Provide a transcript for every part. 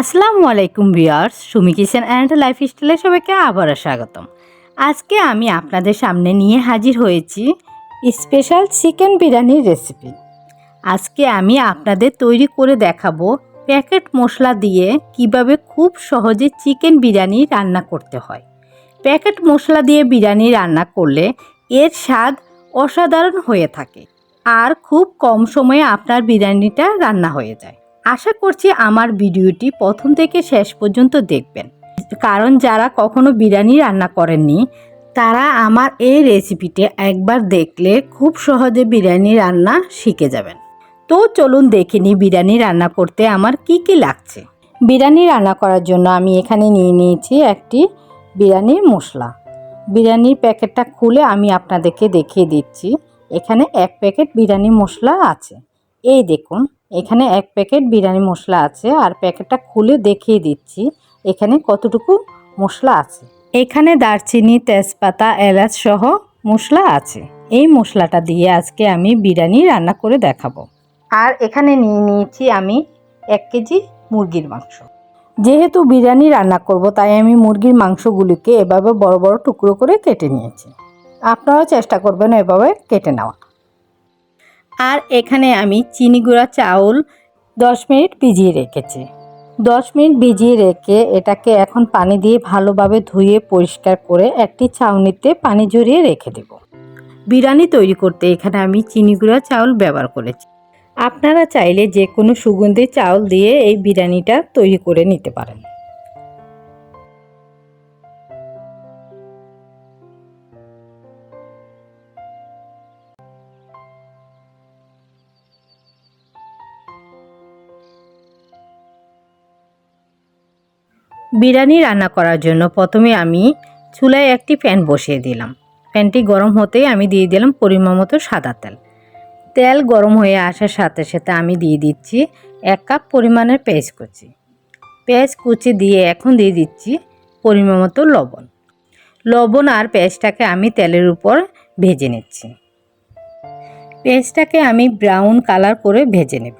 আসসালামু আলাইকুম viewers, Sumi kitchen and লাইফস্টাইলে সবাইকে আবারও স্বাগতম। আজকে আমি আপনাদের সামনে নিয়ে হাজির হয়েছি স্পেশাল চিকেন বিরিয়ানির রেসিপি। আজকে আমি আপনাদের তৈরি করে দেখাবো প্যাকেট মশলা দিয়ে কীভাবে খুব সহজে চিকেন বিরিয়ানি রান্না করতে হয়। প্যাকেট মশলা দিয়ে বিরিয়ানি রান্না করলে এর স্বাদ অসাধারণ হয়ে থাকে আর খুব কম সময়ে আপনার বিরিয়ানিটা রান্না হয়ে যায়। আশা করছি আমার ভিডিওটি প্রথম থেকে শেষ পর্যন্ত দেখবেন। কারণ যারা কখনো বিরিয়ানি রান্না করেননি, তারা আমার এই রেসিপিটি একবার দেখলে খুব সহজে বিরিয়ানি রান্না শিখে যাবেন। তো চলুন দেখে নিই বিরিয়ানি রান্না করতে আমার কি কি লাগছে। বিরিয়ানি রান্না করার জন্য আমি এখানে নিয়ে নিয়েছি একটি বিরিয়ানির মশলা। বিরিয়ানির প্যাকেটটা খুলে আমি আপনাদেরকে দেখিয়ে দিচ্ছি। এখানে এক প্যাকেট বিরিয়ানি মশলা আছে। এই দেখুন এখানে এক প্যাকেট বিরিয়ানি মশলা আছে, আর প্যাকেটটা খুলে দেখিয়ে দিচ্ছি, এখানে কতটুকু মশলা আছে। এখানে দারচিনি, তেজপাতা, এলাচ সহ মশলা আছে। এই মশলাটা দিয়ে আজকে আমি বিরিয়ানি রান্না করে দেখাবো। আর এখানে নিয়ে নিয়েছি আমি এক কেজি মুরগির মাংস। যেহেতু বিরিয়ানি রান্না করব, তাই আমি মুরগির মাংসগুলিকে এভাবে বড় বড় টুকরো করে কেটে নিয়েছি। আপনারাও চেষ্টা করবেন এভাবে কেটে নেওয়া আর এখানে আমি চিনি গুঁড়া চাউল দশ মিনিট ভিজিয়ে রেখেছি। দশ মিনিট ভিজিয়ে রেখে এটাকে এখন পানি দিয়ে ভালোভাবে ধুয়ে পরিষ্কার করে একটি ছাউনিতে পানি ঝরিয়ে রেখে দেব। বিরিয়ানি তৈরি করতে এখানে আমি চিনি গুঁড়া চাউল ব্যবহার করেছি। আপনারা চাইলে যে কোনো সুগন্ধি চাউল দিয়ে এই বিরিয়ানিটা তৈরি করে নিতে পারেন। বিরিয়ানি রান্না করার জন্য প্রথমে আমি চুলায় একটি প্যান বসিয়ে দিলাম। প্যানটি গরম হতেই আমি দিয়ে দিলাম পরিমাণ মতো সাদা তেল। তেল গরম হয়ে আসার সাথে সাথে আমি দিয়ে দিচ্ছি এক কাপ পরিমাণের পেঁয়াজ কুচি। পেঁয়াজ কুচি দিয়ে এখন দিয়ে দিচ্ছি পরিমাণ মতো লবণ। লবণ আর পেঁয়াজটাকে আমি তেলের উপর ভেজে নিচ্ছি। পেঁয়াজটাকে আমি ব্রাউন কালার করে ভেজে নেব।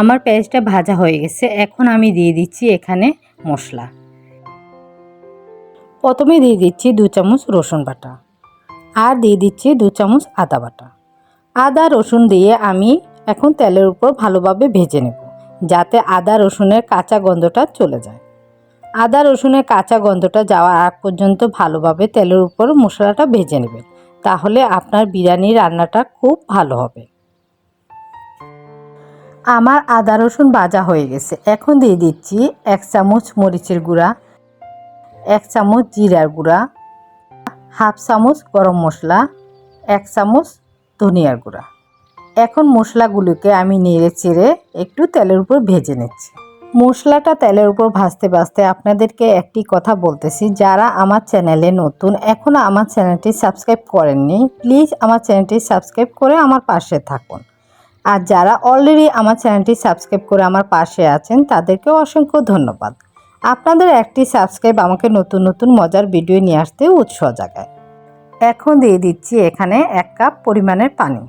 আমার পেঁয়াজটা ভাজা হয়ে গেছে, এখন আমি দিয়ে দিচ্ছি এখানে মশলা। প্রথমে দিয়ে দিচ্ছি দু চামচ রসুন বাটা আর দিয়ে দিচ্ছি দু চামচ আদা বাটা। আদা, রসুন দিয়ে আমি এখন তেলের উপর ভালোভাবে ভেজে নেব, যাতে আদা, রসুনের কাঁচা গন্ধটা চলে যায়। আদা, রসুনের কাঁচা গন্ধটা যাওয়ার আগ পর্যন্ত ভালোভাবে তেলের উপর মশলাটা ভেজে নেবেন, তাহলে আপনার বিরিয়ানি রান্নাটা খুব ভালো হবে। আমার আদা রসুন ভাজা হয়ে গেছে। এখন দিয়ে দিচ্ছি এক চামচ মরিচের গুঁড়া, এক চামচ জিরার গুঁড়া, হাফ চামচ গরম মশলা, এক চামচ ধনিয়ার গুঁড়া। এখন মশলাগুলোকে আমি নেড়ে চেড়ে একটু তেলের উপর ভেজে নিচ্ছি। মশলাটা তেলের উপর ভাজতে ভাজতে আপনাদেরকে একটি কথা বলতেছি। যারা আমার চ্যানেলে নতুন এখনও আমার চ্যানেলটি সাবস্ক্রাইব করেননি, প্লিজ আমার চ্যানেলটি সাবস্ক্রাইব করে আমার পাশে থাকুন। আর যারা অলরেডি আমার চ্যানেলটি সাবস্ক্রাইব করে আমার পাশে আছেন তাদেরকে অসংখ্য ধন্যবাদ। আপনাদের একটি সাবস্ক্রাইব আমাকে নতুন নতুন মজার ভিডিও নিয়ে আসতে উৎসাহ জাগায়। এখন দিয়ে দিচ্ছি এখানে এক কাপ পরিমাণের পানি।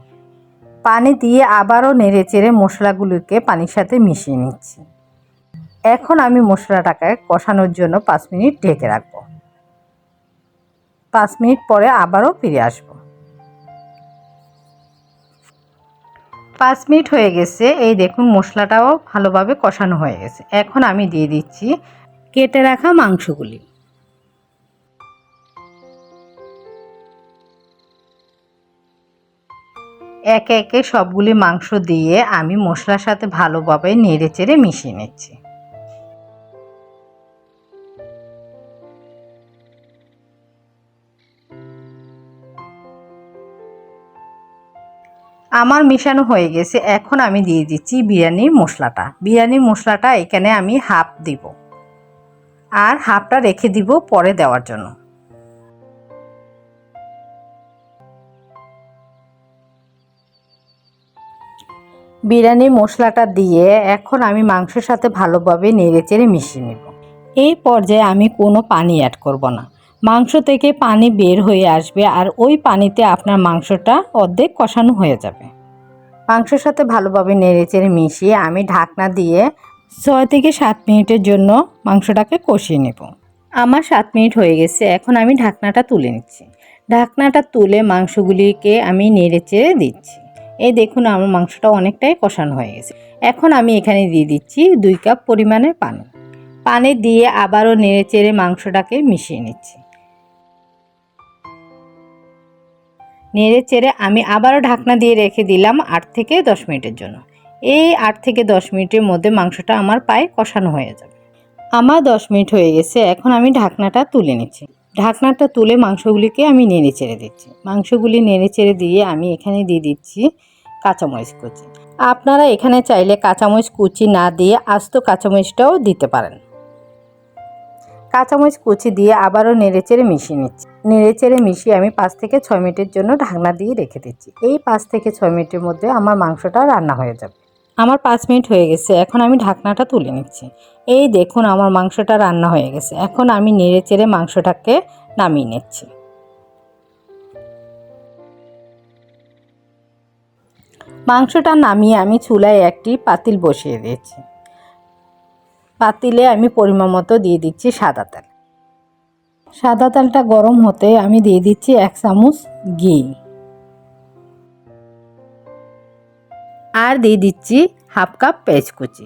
পানি দিয়ে আবারও নেড়ে চেড়ে মশলাগুলোকে পানির সাথে মিশিয়ে নিচ্ছি। এখন আমি মশলাটাকে কষানোর জন্য পাঁচ মিনিট ঢেকে রাখব। পাঁচ মিনিট পরে আবারও ফিরে আসব। পাঁচ মিনিট হয়ে গেছে, এই দেখুন মশলাটাও ভালোভাবে কষানো হয়ে গেছে। এখন আমি দিয়ে দিচ্ছি কেটে রাখা মাংসগুলি। একে একে সবগুলি মাংস দিয়ে আমি মশলার সাথে ভালোভাবে নেড়ে চেড়ে মিশিয়ে নিচ্ছি। আমার মিশানো হয়ে গেছে, এখন আমি দিয়ে দিচ্ছি বিরিয়ানির মশলাটা। বিরিয়ানির মশলাটা এখানে আমি হাফ দিব। আর হাফটা রেখে দিব পরে দেওয়ার জন্য। বিরিয়ানির মশলাটা দিয়ে এখন আমি মাংসের সাথে ভালোভাবে নেড়েচেড়ে মিশিয়ে নেব। এই পর্যায়ে আমি কোনো পানি অ্যাড করব না। মাংস থেকে পানি বের হয়ে আসবে আর ওই পানিতে আপনার মাংসটা অর্ধেক কষানো হয়ে যাবে। মাংসের সাথে ভালোভাবে নেড়েচেড়ে মিশিয়ে আমি ঢাকনা দিয়ে ছয় থেকে সাত মিনিটের জন্য মাংসটাকে কষিয়ে নেব। আমার সাত মিনিট হয়ে গেছে এখন আমি ঢাকনাটা তুলে নিচ্ছি। ঢাকনাটা তুলে মাংসগুলিকে আমি নেড়ে চেড়ে দিচ্ছি। এই দেখুন আমার মাংসটা অনেকটাই কষানো হয়ে গেছে। এখন আমি এখানে দিয়ে দিচ্ছি দুই কাপ পরিমাণের পানি। পানি দিয়ে আবারও নেড়ে চেড়ে মাংসটাকে মিশিয়ে নিচ্ছি। নেড়ে চেড়ে আমি আবারও ঢাকনা দিয়ে রেখে দিলাম আট থেকে দশ মিনিটের জন্য। এই আট থেকে দশ মিনিটের মধ্যে মাংসটা আমার পায়ে কষানো হয়ে যাবে। আমার দশ মিনিট হয়ে গেছে, এখন আমি ঢাকনাটা তুলে নিচ্ছি। ঢাকনাটা তুলে মাংসগুলিকে আমি নেড়ে চেড়ে দিচ্ছি। মাংসগুলি নেড়ে চেড়ে দিয়ে আমি এখানে দিয়ে দিচ্ছি কাঁচামরিচ কুচি। আপনারা এখানে চাইলে কাঁচামরিচ কুচি না দিয়ে আস্ত কাঁচামরিচটাও দিতে পারেন। কাঁচামরিচ কুচি দিয়ে আবারও নেড়ে চেড়ে মিশিয়ে নিচ্ছি। নেড়েচেড়ে মিশিয়ে আমি পাঁচ থেকে ছয় মিনিটের জন্য ঢাকনা দিয়ে রেখে দিচ্ছি। এই পাঁচ থেকে ছয় মিনিটের মধ্যে আমার মাংসটা রান্না হয়ে যাবে। আমার পাঁচ মিনিট হয়ে গেছে, এখন আমি ঢাকনাটা তুলে নিচ্ছি। এই দেখুন আমার মাংসটা রান্না হয়ে গেছে। এখন আমি নেড়েচেড়ে মাংসটাকে নামিয়ে নিচ্ছি। মাংসটা নামিয়ে আমি চুলায় একটি পাতিল বসিয়ে দিয়েছি। পাতিলে আমি পরিমাণ মতো দিয়ে দিচ্ছি সাদা তেল। সাদা তেলটা গরম হতে আমি দিয়ে দিচ্ছি এক চামচ ঘি। আর দিয়ে দিচ্ছি হাফ কাপ পেঁয়াজ কুচি।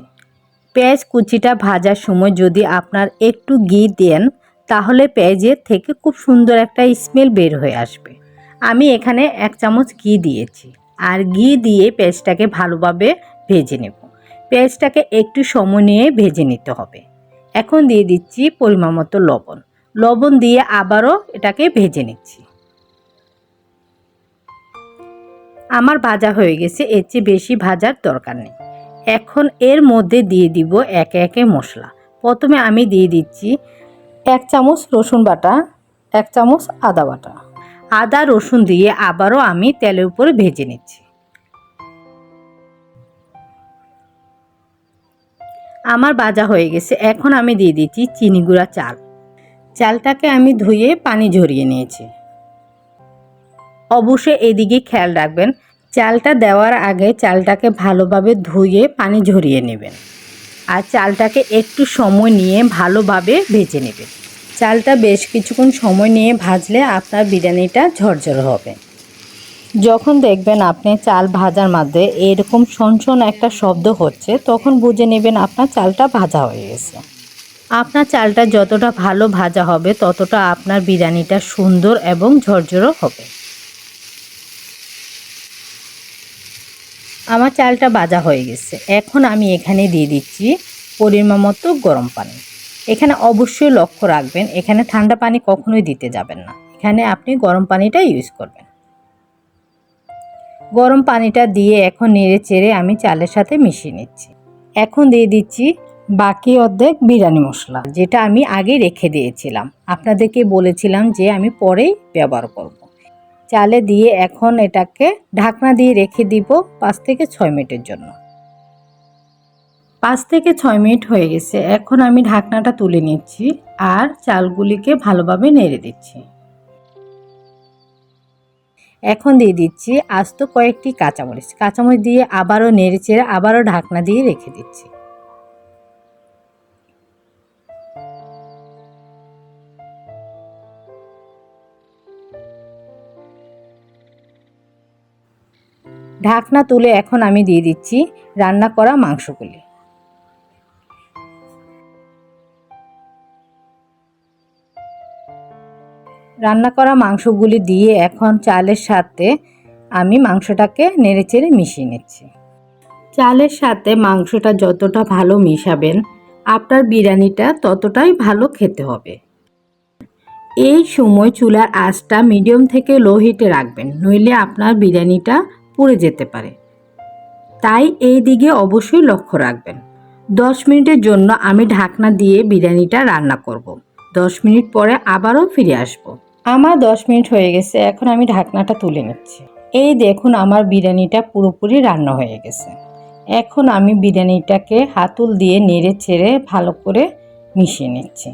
পেঁয়াজ কুচিটা ভাজার সময় যদি আপনার একটু ঘি দেন, তাহলে পেঁয়াজের থেকে খুব সুন্দর একটা স্মেল বের হয়ে আসবে। আমি এখানে এক চামচ ঘি দিয়েছি। আর ঘি দিয়ে পেঁয়াজটাকে ভালোভাবে ভেজে নেব। পেঁয়াজটাকে একটু সময় নিয়ে ভেজে নিতে হবে। এখন দিয়ে দিচ্ছি পরিমাণ মতো লবণ। লবণ দিয়ে আবারও এটাকে ভেজে নিচ্ছি। আমার ভাজা হয়ে গেছে, এর চেয়ে বেশি ভাজার দরকার নেই। এখন এর মধ্যে দিয়ে দিব একে একে মশলা। প্রথমে আমি দিয়ে দিচ্ছি এক চামচ রসুন বাটা, এক চামচ আদা বাটা। আদা, রসুন দিয়ে আবারও আমি তেলের উপরে ভেজে নিচ্ছি। আমার ভাজা হয়ে গেছে, এখন আমি দিয়ে দিচ্ছি চিনি গুঁড়া চাল। চালটাকে আমি ধুয়ে পানি ঝরিয়ে নিয়েছি। অবশ্যই এদিকে খেয়াল রাখবেন, চালটা দেওয়ার আগে চালটাকে ভালোভাবে ধুয়ে পানি ঝরিয়ে নেবেন। আর চালটাকে একটু সময় নিয়ে ভালোভাবে ভেজে নেবেন। চালটা বেশ কিছুক্ষণ সময় নিয়ে ভাজলে আপনার বিরিয়ানিটা ঝরঝর হবে। যখন দেখবেন আপনি চাল ভাজার মধ্যে এরকম শনশন একটা শব্দ হচ্ছে, তখন বুঝে নেবেন আপনার চালটা ভাজা হয়ে গেছে। আপনার চালটা যতটা ভালো ভাজা হবে, ততটা আপনার বিরিয়ানিটা সুন্দর এবং ঝরঝরও হবে। আমার চালটা ভাজা হয়ে গেছে। এখন আমি এখানে দিয়ে দিচ্ছি পরিমাণ মতো গরম পানি। এখানে অবশ্যই লক্ষ্য রাখবেন, এখানে ঠান্ডা পানি কখনোই দিতে যাবেন না। এখানে আপনি গরম পানিটা ইউজ করবেন। গরম পানিটা দিয়ে এখন নেড়ে চেড়ে আমি চালের সাথে মিশিয়ে নিচ্ছি। এখন দিয়ে দিচ্ছি বাকি অর্ধেক বিরিয়ানি মশলা। যেটা আমি আগে রেখে দিয়েছিলাম। আপনাদেরকে বলেছিলাম যে আমি পরেই ব্যবহার করব। চালে দিয়ে এখন এটাকে ঢাকনা দিয়ে রেখে দিব পাঁচ থেকে ছয় মিনিটের জন্য। পাঁচ থেকে ছয় মিনিট হয়ে গেছে। এখন আমি ঢাকনাটা তুলে নিচ্ছি আর চালগুলিকে ভালোভাবে নেড়ে দিচ্ছি। এখন দিয়ে দিচ্ছি আস্ত কয়েকটি কাঁচামরিচ। কাঁচামরিচ দিয়ে আবারও নেড়ে চেড়ে আবারও ঢাকনা দিয়ে রেখে দিচ্ছি। ঢাকনা তুলে এখন আমি দিয়ে দিচ্ছি রান্না করা মাংসগুলি। রান্না করা মাংসগুলি দিয়ে এখন চালের সাথে আমি মাংসটাকে নেড়েচেড়ে মিশিয়ে নিচ্ছি। চালের সাথে মাংসটা যতটা ভালো মিশাবেন, আপনার বিরিয়ানিটা ততটাই ভালো খেতে হবে। এই সময় চুলার আঁচটা মিডিয়াম থেকে লো হিটে রাখবেন, নইলে আপনার বিরিয়ানিটা পুড়ে যেতে পারে। তাই এই দিকে অবশ্যই লক্ষ্য রাখবেন। দশ মিনিটের জন্য আমি ঢাকনা দিয়ে বিরিয়ানিটা রান্না করব। দশ মিনিট পরে আবারও ফিরে আসব। আমার দশ মিনিট হয়ে গেছে, এখন আমি ঢাকনাটা তুলে নিচ্ছি। এই দেখুন আমার বিরিয়ানিটা পুরোপুরি রান্না হয়ে গেছে। এখন আমি বিরিয়ানিটাকে হাতুল দিয়ে নেড়ে ছেড়ে ভালো করে মিশিয়ে নিচ্ছি।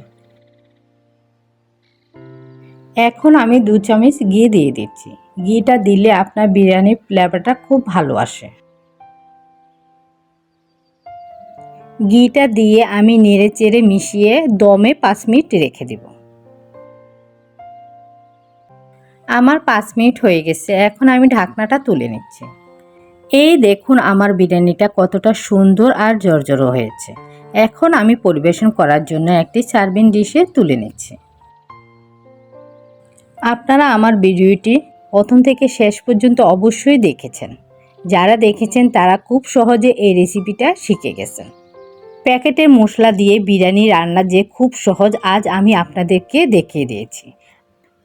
এখন আমি দু চামচ ঘি দিয়ে দিচ্ছি। ঘিটা দিলে আপনার বিরিয়ানির ফ্লেভারটা খুব ভালো আসে। ঘিটা দিয়ে আমি নেড়ে চেড়ে মিশিয়ে দমে পাঁচ মিনিট রেখে দিব। আমার পাঁচ মিনিট হয়ে গেছে, এখন আমি ঢাকনাটা তুলে নিচ্ছি। এই দেখুন আমার বিরিয়ানিটা কতটা সুন্দর আর জর্জরো হয়েছে। এখন আমি পরিবেশন করার জন্য একটি সার্ভিং ডিশে তুলে নিচ্ছি। আপনারা আমার ভিডিওটি প্রথম থেকে শেষ পর্যন্ত অবশ্যই দেখেছেন। যারা দেখেছেন, তারা খুব সহজে এই রেসিপিটা শিখে গেছেন। প্যাকেটের মশলা দিয়ে বিরিয়ানি রান্না যে খুব সহজ, আজ আমি আপনাদেরকে দেখিয়ে দিয়েছি।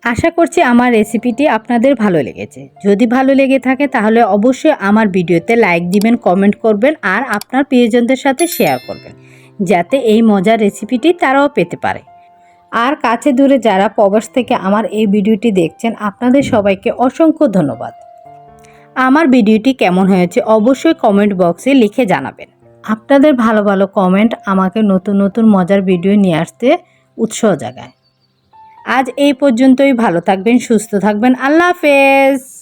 আশা করছি আমার রেসিপিটি আপনাদের ভালো লেগেছে। যদি ভালো লেগে থাকে, তাহলে অবশ্যই আমার ভিডিওতে লাইক দিবেন কমেন্ট করবেন, আর আপনার প্রিয়জনদের সাথে শেয়ার করবেন, যাতে এই মজার রেসিপিটি তারাও পেতে পারে। আর কাছে দূরে যারা প্রবাস থেকে আমার এই ভিডিওটি দেখছেন, আপনাদের সবাইকে অসংখ্য ধন্যবাদ। আমার ভিডিওটি কেমন হয়েছে অবশ্যই কমেন্ট বক্সে লিখে জানাবেন। আপনাদের ভালো ভালো কমেন্ট আমাকে নতুন নতুন মজার ভিডিও নিয়ে আসতে উৎসাহ জাগায়। আজ এই পর্যন্তই, ভালো থাকবেন, সুস্থ থাকবেন, আল্লাহ হাফেজ!